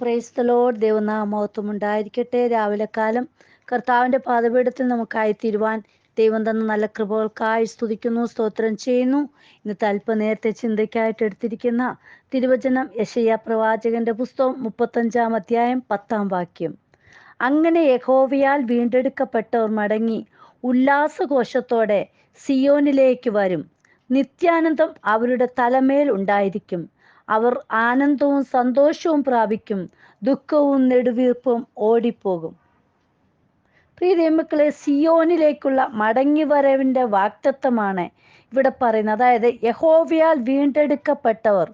Praise the Lord ദൈവനാമോത്വം ഉണ്ടായിരിക്കട്ടെ. രാവിലെ കാലം കർത്താവിന്റെ പാതപീഠത്തിൽ നമുക്കായി തീരുവാൻ ദൈവം തന്ന നല്ല കൃപകൾക്കായി സ്തുതിക്കുന്നു സ്തോത്രം ചെയ്യുന്നു. ഇന്നത്തെ അല്പനേരത്തെ ചിന്തയ്ക്കായിട്ട് എടുത്തിരിക്കുന്ന തിരുവചനം യശയ്യ പ്രവാചകന്റെ പുസ്തകം മുപ്പത്തഞ്ചാം അധ്യായം പത്താം വാക്യം. അങ്ങനെ യഹോവയാൽ വീണ്ടെടുക്കപ്പെട്ടവർ മടങ്ങി ഉല്ലാസഘോഷത്തോടെ സിയോനിലേക്ക് വരും. നിത്യാനന്ദം അവരുടെ തലമേൽ ഉണ്ടായിരിക്കും. അവർ ആനന്ദവും സന്തോഷവും പ്രാപിക്കും. ദുഃഖവും നെടുവീർപ്പും ഓടിപ്പോകും. പ്രിയ ദൈവമക്കളെ സിയോനിലേക്കുള്ള മടങ്ങിവരവിന്റെ വാക്തത്വമാണ് ഇവിടെ പറയുന്നത്. അതായത് യഹോവയാൽ വീണ്ടെടുക്കപ്പെട്ടവർ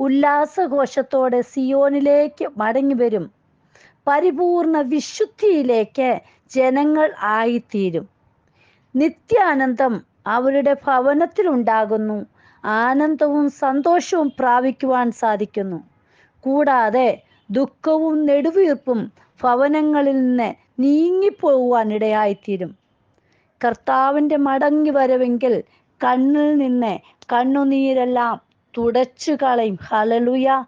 ഉല്ലാസഘോഷത്തോടെ സിയോനിലേക്ക് മടങ്ങി വരും പരിപൂർണ വിശുദ്ധിയിലേക്ക് ജനങ്ങൾ ആയിത്തീരും. നിത്യാനന്ദം അവരുടെ ഭവനത്തിൽ ഉണ്ടാകുന്നു ആനന്ദവും സന്തോഷവും പ്രാപിക്കുവാൻ സാധിക്കുന്നു. കൂടാതെ ദുഃഖവും നെടുവീർപ്പും ഭവനങ്ങളിൽ നിന്ന് നീങ്ങിപ്പോകുവാൻ ഇടയായിത്തീരും കർത്താവിന്റെ മടങ്ങി വരവെങ്കിൽ കണ്ണിൽ നിന്ന് കണ്ണുനീരെല്ലാം തുടച്ചു കളയും. ഹലലുയ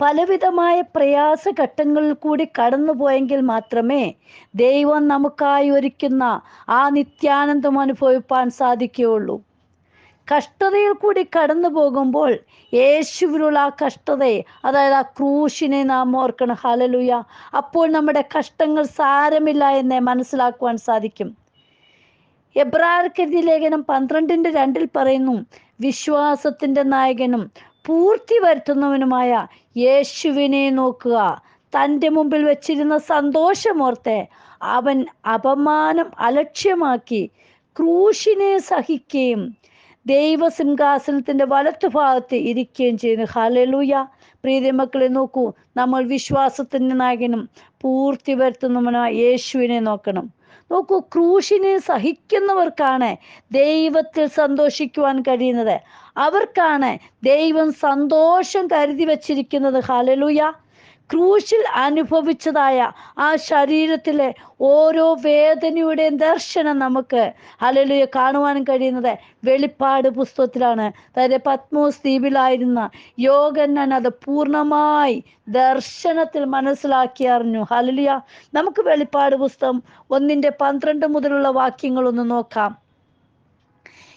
പലവിധമായ പ്രയാസഘട്ടങ്ങളിൽ കൂടി കടന്നുപോയെങ്കിൽ മാത്രമേ ദൈവം നമുക്കായി ഒരുക്കുന്ന ആ നിത്യാനന്ദം അനുഭവിപ്പാൻ സാധിക്കുകയുള്ളൂ. കഷ്ടതയിൽ കൂടി കടന്നു പോകുമ്പോൾ യേശുവിനുള്ള ആ കഷ്ടതയെ അതായത് ആ ക്രൂശിനെ നാം ഓർക്കണം. ഹലലുയ അപ്പോൾ നമ്മുടെ കഷ്ടങ്ങൾ സാരമില്ല എന്ന് മനസ്സിലാക്കുവാൻ സാധിക്കും. എബ്രാർക്കെതി ലേഖനം പന്ത്രണ്ടിന്റെ രണ്ടിൽ പറയുന്നു വിശ്വാസത്തിന്റെ നായകനും പൂർത്തി വരുത്തുന്നവനുമായ യേശുവിനെ നോക്കുക. തന്റെ മുമ്പിൽ വച്ചിരുന്ന സന്തോഷമോർത്തെ അവൻ അപമാനം അലക്ഷ്യമാക്കി ക്രൂശിനെ സഹിക്കുകയും ദൈവസിംഹാസനത്തിന്റെ വലത്തുഭാഗത്ത് ഇരിക്കുകയും ചെയ്യുന്നു. ഹലലൂയ പ്രീതി മക്കളെ നോക്കൂ. നമ്മൾ വിശ്വാസത്തിന്റെ നായകനും പൂർത്തി വരുത്തുന്നവനായ യേശുവിനെ നോക്കണം. നോക്കൂ ക്രൂശിനെ സഹിക്കുന്നവർക്കാണ് ദൈവത്തിൽ സന്തോഷിക്കുവാൻ കഴിയുന്നത്. അവർക്കാണ് ദൈവം സന്തോഷം കരുതി വച്ചിരിക്കുന്നത്. ഹലലുയ ക്രൂശിൽ അനുഭവിച്ചതായ ആ ശരീരത്തിലെ ഓരോ വേദനയുടെയും ദർശനം നമുക്ക് അലലുയ കാണുവാനും കഴിയുന്നത് വെളിപ്പാട് പുസ്തകത്തിലാണ്. അതായത് പത്മോസ് ദ്വീപിലായിരുന്ന യോഗന്നൻ അത് പൂർണമായി ദർശനത്തിൽ മനസ്സിലാക്കി അറിഞ്ഞു. ഹലലിയ നമുക്ക് വെളിപ്പാട് പുസ്തകം ഒന്നിന്റെ പന്ത്രണ്ട് മുതലുള്ള വാക്യങ്ങളൊന്ന് നോക്കാം.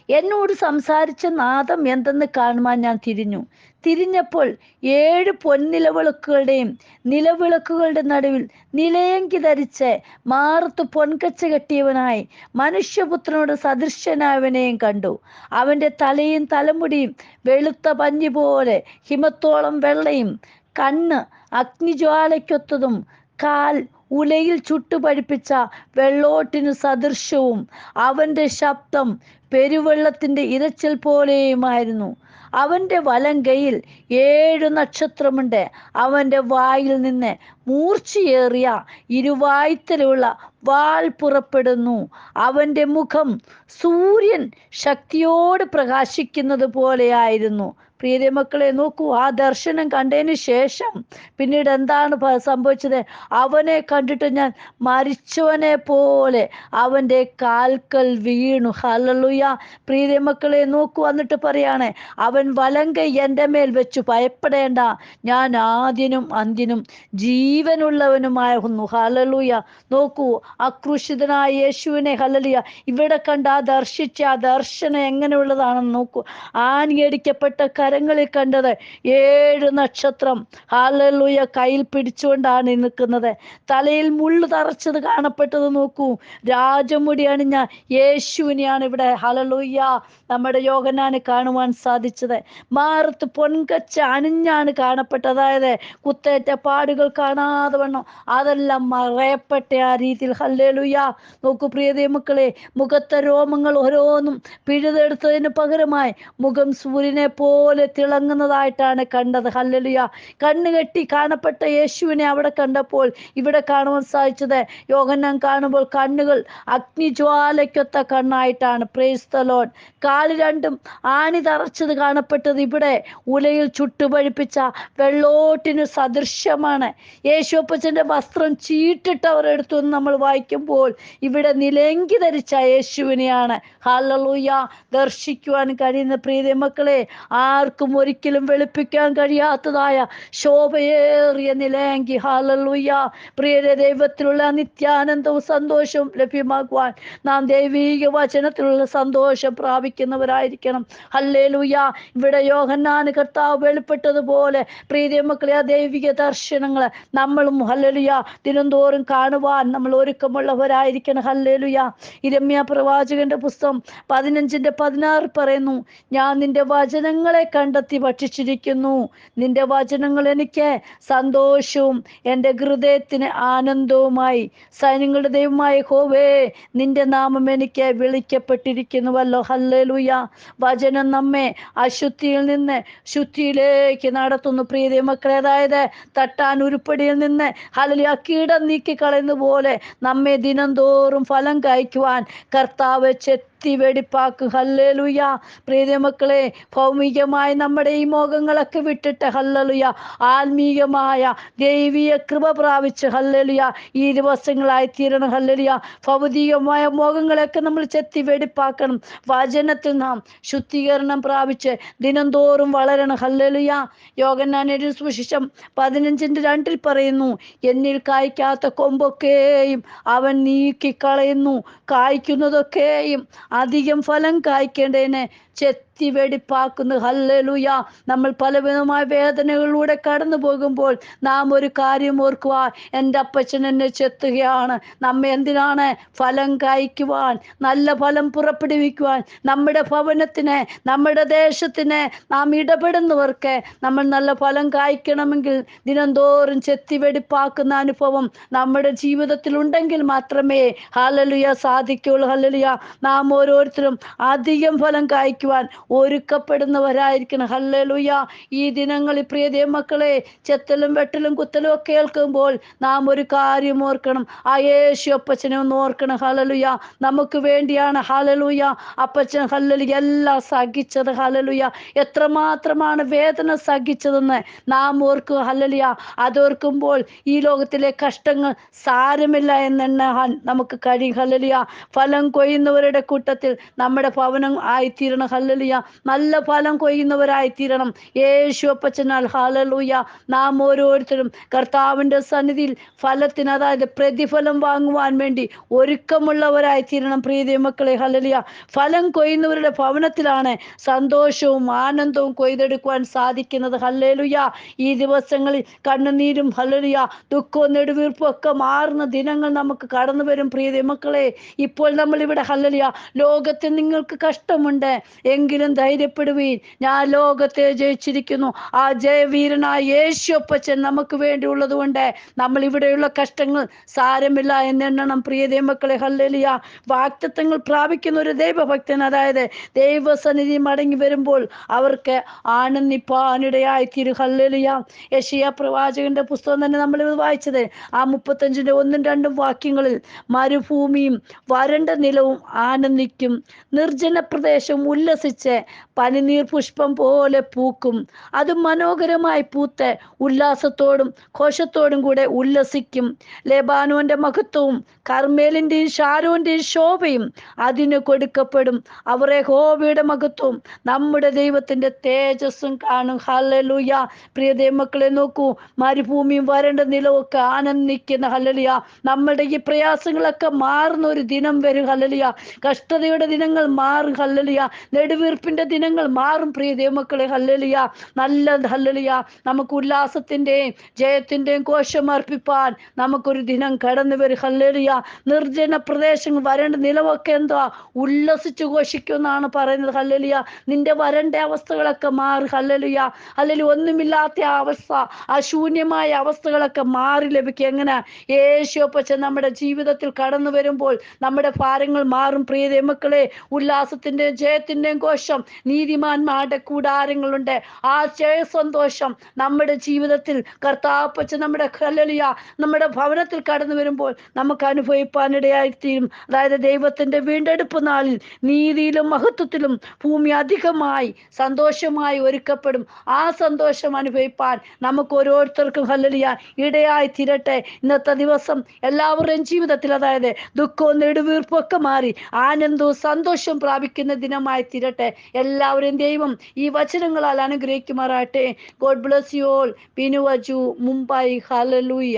എന്നോട് സംസാരിച്ച നാദം എന്തെന്ന് കാണുവാൻ ഞാൻ തിരിഞ്ഞു. തിരിഞ്ഞപ്പോൾ ഏഴ് പൊൻനിലവിളക്കുകളുടെയും നിലവിളക്കുകളുടെ നടുവിൽ നിലയങ്കി ധരിച്ച് മാറത്ത് പൊൻകച്ച കെട്ടിയവനായി മനുഷ്യപുത്രനോട് സദൃശനായവനെയും കണ്ടു. അവന്റെ തലയും തലമുടിയും വെളുത്ത പഞ്ഞി പോലെ ഹിമത്തോളം വെള്ളയും കണ്ണ് അഗ്നിജ്വാലയ്ക്കൊത്തതും കാൽ ഉലയിൽ ചുട്ടുപഴിപ്പിച്ച വെള്ളോട്ടിനു സദൃശവും അവന്റെ ശബ്ദം പെരുവെള്ളത്തിന്റെ ഇരച്ചിൽ പോലെയുമായിരുന്നു. അവന്റെ വലം കൈയിൽ ഏഴു നക്ഷത്രമുണ്ട്. അവന്റെ വായിൽ നിന്ന് മൂർച്ചയേറിയ ഇരുവായ്ത്തലുള്ള വാൾ പുറപ്പെടുന്നു. അവന്റെ മുഖം സൂര്യൻ ശക്തിയോട് പ്രകാശിക്കുന്നത് പോലെയായിരുന്നു പ്രിയത മക്കളെ നോക്കൂ ആ ദർശനം കണ്ടതിന് ശേഷം പിന്നീട് എന്താണ് സംഭവിച്ചത്? അവനെ കണ്ടിട്ട് ഞാൻ മരിച്ചവനെ പോലെ അവന്റെ കാൽക്കൽ വീണു. ഹലലുയ പ്രീതി മക്കളെ നോക്കൂ എന്നിട്ട് പറയാണ് അവൻ വലങ്കൈ എന്റെ മേൽ വെച്ചു. ഭയപ്പെടേണ്ട. ഞാൻ ആദ്യനും അന്ത്യനും ജീവനുള്ളവനുമായിരുന്നു. ഹലലുയ നോക്കൂ അക്രൂശിതനായ യേശുവിനെ ഹലലുയ ഇവിടെ കണ്ട ആ ദർശിച്ച ആ ദർശനം എങ്ങനെയുള്ളതാണെന്ന് നോക്കൂ. ആണിയടിക്കപ്പെട്ട കരങ്ങളിൽ കണ്ടത് ഏഴ് നക്ഷത്രം. ഹാലലുയ കയ്യിൽ പിടിച്ചുകൊണ്ടാണ് നിൽക്കുന്നത്. തലയിൽ മുള്ളു തറച്ചത് കാണപ്പെട്ടത് നോക്കൂ. രാജമുടി അണിഞ്ഞ യേശുവിനെയാണ് ഇവിടെ. ഹലലുയ്യ നമ്മുടെ യോഗനാന് കാണുവാൻ സാധിച്ചത്. മാറത്ത് പൊൻകച്ച അണിഞ്ഞാണ് കാണപ്പെട്ടത്. അതായത് കുത്തേറ്റ പാടുകൾ കാണാതെ വണ്ണം അതെല്ലാം മറയപ്പെട്ട ആ രീതിയിൽ. ഹല്ലേലുയ്യ നോക്കൂ പ്രിയതേ മക്കളെ മുഖത്തെ രോമങ്ങൾ ഓരോന്നും പിഴുതെടുത്തതിന് പകരമായി മുഖം സൂര്യനെ പോലെ തിളങ്ങുന്നതായിട്ടാണ് കണ്ടത്. ഹല്ലലുയ. കണ്ണുകെട്ടി കാണപ്പെട്ട യേശുവിനെ അവിടെ കണ്ടപ്പോൾ ഇവിടെ കാണുവാൻ സാധിച്ചത് യോഗനം കാണുമ്പോൾ കണ്ണുകൾ അഗ്നിജ്വാലയ്ക്കൊത്ത കണ്ണായിട്ടാണ്. പ്രേസ്തലോൺ കാൽ രണ്ടും ആണി തറച്ചത് കാണപ്പെട്ടത് ഇവിടെ ഉലയിൽ ചുട്ടുപഴിപ്പിച്ച വെള്ളോട്ടിന് സദൃശ്യമാണ്. യേശുപ്പച്ചന്റെ വസ്ത്രം ചീട്ടിട്ട് അവർ എടുത്തു എന്ന് നമ്മൾ വായിക്കുമ്പോൾ ഇവിടെ നിലങ്കി ധരിച്ച യേശുവിനെയാണ്. ഹല്ലേലൂയ. ദർശിക്കുവാൻ കഴിയുന്ന പ്രീതി മക്കളെ ആർക്കും ഒരിക്കലും വെളുപ്പിക്കാൻ കഴിയാത്തതായ ശോഭയേറിയ നിലയങ്കി ഹാലലുയ്യ പ്രിയരെ ദൈവത്തിലുള്ള നിത്യാനന്ദവും സന്തോഷവും ലഭ്യമാക്കുവാൻ നാം ദൈവീക വചനത്തിലുള്ള സന്തോഷം പ്രാപിക്കുന്നവരായിരിക്കണം. ഹല്ലേലൂയ. ഇവിടെ യോഹന്നാന് കർത്താവ് വെളിപ്പെട്ടതുപോലെ പ്രീതി മക്കളെ ആ ദൈവിക ദർശനങ്ങൾ നമ്മളും ഹല്ലലുയ ദിനംതോറും കാണുവാൻ നമ്മൾ ഒരുക്കമുള്ളവരായിരിക്കണം. ഹല്ലേലൂയ. ഇരമ്യ പ്രവാചകന്റെ പുസ്തകം പതിനഞ്ചിന്റെ പതിനാറ് പറയുന്നു ഞാൻ നിന്റെ വചനങ്ങളെ കണ്ടെത്തി ഭക്ഷിച്ചിരിക്കുന്നു. നിന്റെ വചനങ്ങൾ എനിക്ക് സന്തോഷവും എന്റെ ഹൃദയത്തിന് ആനന്ദവുമായി. സൈന്യങ്ങളുടെ ദൈവമായ ഹോവേ നിന്റെ നാമം എനിക്ക് വിളിക്കപ്പെട്ടിരിക്കുന്നുവല്ലോ. ഹല്ലേലൂയ. വചനം നമ്മെ അശുദ്ധിയിൽ നിന്ന് ശുദ്ധിയിലേക്ക് നടത്തുന്നു. പ്രീതി മക്കളെ അതായത് തട്ടാൻ ഉരുപ്പടിയിൽ നിന്ന് ഹലലിയ കീടം നീക്കി കളയുന്ന പോലെ നമ്മെ ദിനംതോറും ഫലം കായ്ക്കുവാൻ കർത്താവ് ചെത്തി വെടിപ്പാക്കും ഹല്ലലുയ. പ്രീതി മക്കളെ ഭൗമികമായി നമ്മുടെ ഈ മോഹങ്ങളൊക്കെ വിട്ടിട്ട് ഹല്ലലുയ. ആത്മീയമായ ദൈവീയ കൃപ പ്രാപിച്ച് ഹല്ലലുയ. ഈ ദിവസങ്ങളായി തീരണം ഹല്ലലുയ. ഭൗതികമായ മോഹങ്ങളൊക്കെ നമ്മൾ ചെത്തി വെടിപ്പാക്കണം വചനത്തിൽ നാം ശുദ്ധീകരണം പ്രാപിച്ച് ദിനംതോറും വളരണം ഹല്ലലുയ. യോഗനാനൊരു സുശിഷം പതിനഞ്ചിന്റെ രണ്ടിൽ പറയുന്നു എന്നിൽ കായ്ക്കാത്ത കൊമ്പൊക്കെയും അവൻ നീക്കിക്കളയുന്നു. കായ്ക്കുന്നതൊക്കെയും അധികം ഫലം കായ്ക്കേണ്ടതിന് ചെത്തി വെടിപ്പാക്കുന്നു. ഹല്ലേലൂയ. നമ്മൾ പലവിധമായ വേദനകളിലൂടെ കടന്നു പോകുമ്പോൾ നാം ഒരു കാര്യം ഓർക്കുക. എന്റെ അപ്പച്ചൻ എന്നെ ചെത്തുകയാണ്. നമ്മെ എന്തിനാണ് ഫലം കായ്ക്കുവാൻ? നല്ല ഫലം പുറപ്പെടുവിക്കുവാൻ? നമ്മുടെ ഭവനത്തിന് നമ്മുടെ ദേശത്തിന് നാം ഇടപെടുന്നവർക്ക് നമ്മൾ നല്ല ഫലം കായ്ക്കണമെങ്കിൽ ദിനംതോറും ചെത്തി വെടിപ്പാക്കുന്ന അനുഭവം നമ്മുടെ ജീവിതത്തിൽ ഉണ്ടെങ്കിൽ മാത്രമേ ഹലലുയ സാധിക്കുള്ളൂ ഹലലുയ നാം ഓരോരുത്തരും അധികം ഫലം കായ്ക്കുവാൻ ഒരുക്കപ്പെടുന്നവരായിരിക്കണം. ഹല്ലേലൂയ. ഈ ദിനങ്ങളിൽ പ്രിയതേ മക്കളെ ചെത്തലും വെട്ടലും കുത്തലും ഒക്കെ കേൾക്കുമ്പോൾ നാം ഒരു കാര്യം ഓർക്കണം. ആ യേശു അപ്പച്ചനെ ഒന്ന് ഓർക്കണം. ഹലലുയ നമുക്ക് വേണ്ടിയാണ്. ഹലലുയ അപ്പച്ചൻ ഹല്ലലു എല്ലാം സഹിച്ചത്. ഹലലുയ എത്രമാത്രമാണ് വേദന സഹിച്ചതെന്ന് നാം ഓർക്കുക. ഹല്ലലിയ. അതോർക്കുമ്പോൾ ഈ ലോകത്തിലെ കഷ്ടങ്ങൾ സാരമില്ല എന്നെണ്ണാൻ നമുക്ക് കഴിയും. ഹല്ലലിയ. ഫലം കൊയ്യുന്നവരുടെ കൂട്ടത്തിൽ നമ്മുടെ ഭവനം ആയിത്തീരണം. ഹല്ലലിയ. നല്ല ഫലം കൊയ്യുന്നവരായിത്തീരണം. യേശു അപ്പച്ചനാൽ ഹാലലൂയ നാം ഓരോരുത്തരും കർത്താവിന്റെ സന്നിധിയിൽ ഫലത്തിന് അതായത് പ്രതിഫലം വാങ്ങുവാൻ വേണ്ടി ഒരുക്കമുള്ളവരായിത്തീരണം. പ്രീതി മക്കളെ ഹലലിയ ഫലം കൊയ്യുന്നവരുടെ ഭവനത്തിലാണ് സന്തോഷവും ആനന്ദവും കൊയ്തെടുക്കുവാൻ സാധിക്കുന്നത്. ഹല്ലേലുയ. ഈ ദിവസങ്ങളിൽ കണ്ണുനീരും ഹല്ലലിയ. ദുഃഖവും നെടുവീർപ്പും ഒക്കെ മാറുന്ന ദിനങ്ങൾ നമുക്ക് കടന്നു വരും പ്രീതി മക്കളെ. ഇപ്പോൾ നമ്മൾ ഇവിടെ ഹല്ലലിയ ലോകത്തിൽ നിങ്ങൾക്ക് കഷ്ടമുണ്ട്. എങ്കിലും ധൈര്യപ്പെടുവീൻ. ഞാൻ ലോകത്തെ ജയിച്ചിരിക്കുന്നു. ആ ജയവീരനായ യേശു അപ്പച്ചൻ നമുക്ക് വേണ്ടിയുള്ളത് കൊണ്ട് നമ്മൾ ഇവിടെയുള്ള കഷ്ടങ്ങൾ സാരമില്ല എന്നെണ്ണണം പ്രിയ ദൈവമക്കളെ ഹല്ലലിയ. വാക്തത്വങ്ങൾ പ്രാപിക്കുന്ന ഒരു ദൈവഭക്തൻ അതായത് ദൈവസന്നിധി മടങ്ങി വരുമ്പോൾ അവർക്ക് ആനന്ദിപ്പാനിടയായി തിരു ഹല്ലലിയ. യഷിയ പ്രവാചകന്റെ പുസ്തകം തന്നെ നമ്മൾ വായിച്ചത്. ആ മുപ്പത്തഞ്ചിന്റെ ഒന്നും രണ്ടും വാക്യങ്ങളിൽ മരുഭൂമിയും വരണ്ട നിലവും ആനന്ദിക്കും. നിർജന പ്രദേശം ഉല്ലസിച്ച് はい പനിനീർ പുഷ്പം പോലെ പൂക്കും. അത് മനോഹരമായി പൂത്ത് ഉല്ലാസത്തോടും കോശത്തോടും കൂടെ ഉല്ലസിക്കും. ലെബാനോന്റെ മഹത്വവും കർമ്മേലിന്റെയും ഷാരോന്റെയും ശോഭയും അതിന് കൊടുക്കപ്പെടും. അവരെ ഹോബിയുടെ മഹത്വവും നമ്മുടെ ദൈവത്തിന്റെ തേജസ്സും കാണും. ഹല്ലലുയ. പ്രിയ ദൈവമക്കളെ നോക്കൂ മരുഭൂമിയും വരണ്ട നിലവൊക്കെ ആനന്ദിക്കുന്ന ഹല്ലലിയ. നമ്മുടെ ഈ പ്രയാസങ്ങളൊക്കെ മാറുന്ന ഒരു ദിനം വരും ഹല്ലലിയ. കഷ്ടതയുടെ ദിനങ്ങൾ മാറും ഹല്ലലിയ. നെടുവീർപ്പിന്റെ ദിനങ്ങൾ മാറും പ്രിയ ദൈവമക്കളെ. ഹല്ലലിയ. നല്ല ഹല്ലലിയ. നമുക്ക് ഉല്ലാസത്തിന്റെയും ജയത്തിന്റെയും കോശം അർപ്പിപ്പാൻ നമുക്കൊരു ദിനം കടന്നു വരും. ഹല്ലലിയ. നിർജന പ്രദേശങ്ങൾ വരേണ്ട നിലവൊക്കെ എന്താ ഉല്ലസിച്ചു ഘോഷിക്കുമെന്നാണ് പറയുന്നത്. ഹല്ലലിയ. നിന്റെ വരണ്ട അവസ്ഥകളൊക്കെ മാറി. ഹല്ലലിയ. അല്ലെങ്കിൽ ഒന്നുമില്ലാത്ത അവസ്ഥ ആ ശൂന്യമായ അവസ്ഥകളൊക്കെ മാറി ലഭിക്കുക എങ്ങനെ? യേശോപ്പച്ച നമ്മുടെ ജീവിതത്തിൽ കടന്നു വരുമ്പോൾ നമ്മുടെ ഭാരങ്ങൾ മാറും. പ്രിയ മക്കളെ ഉല്ലാസത്തിന്റെയും ജയത്തിന്റെയും കോശം നീ നീതിമാന്മാരുടെ കൂടാരങ്ങളുണ്ട്. ആ സന്തോഷം നമ്മുടെ ജീവിതത്തിൽ. കർത്താപ്പച്ച നമ്മുടെ ഹല്ലേലൂയ നമ്മുടെ ഭവനത്തിൽ കടന്നു വരുമ്പോൾ നമുക്ക് അനുഭവിപ്പാനിടയായിത്തീരും. അതായത് ദൈവത്തിന്റെ വീണ്ടെടുപ്പ് നാളിൽ നീതിയിലും മഹത്വത്തിലും ഭൂമി അധികമായി സന്തോഷമായി ഒരുക്കപ്പെടും. ആ സന്തോഷം അനുഭവിപ്പാൻ നമുക്ക് ഓരോരുത്തർക്കും ഹല്ലലിയ ഇടയായി തീരട്ടെ. ഇന്നത്തെ ദിവസം എല്ലാവരുടെയും ജീവിതത്തിൽ അതായത് ദുഃഖവും നെടുവീർപ്പൊക്കെ മാറി ആനന്ദവും സന്തോഷവും പ്രാപിക്കുന്ന ദിനമായി തീരട്ടെ. എല്ലാവരെയും ദൈവം ഈ വചനങ്ങളാൽ അനുഗ്രഹിക്കുമാറാട്ടെ God bless you all Binu Aju Mumbai. Hallelujah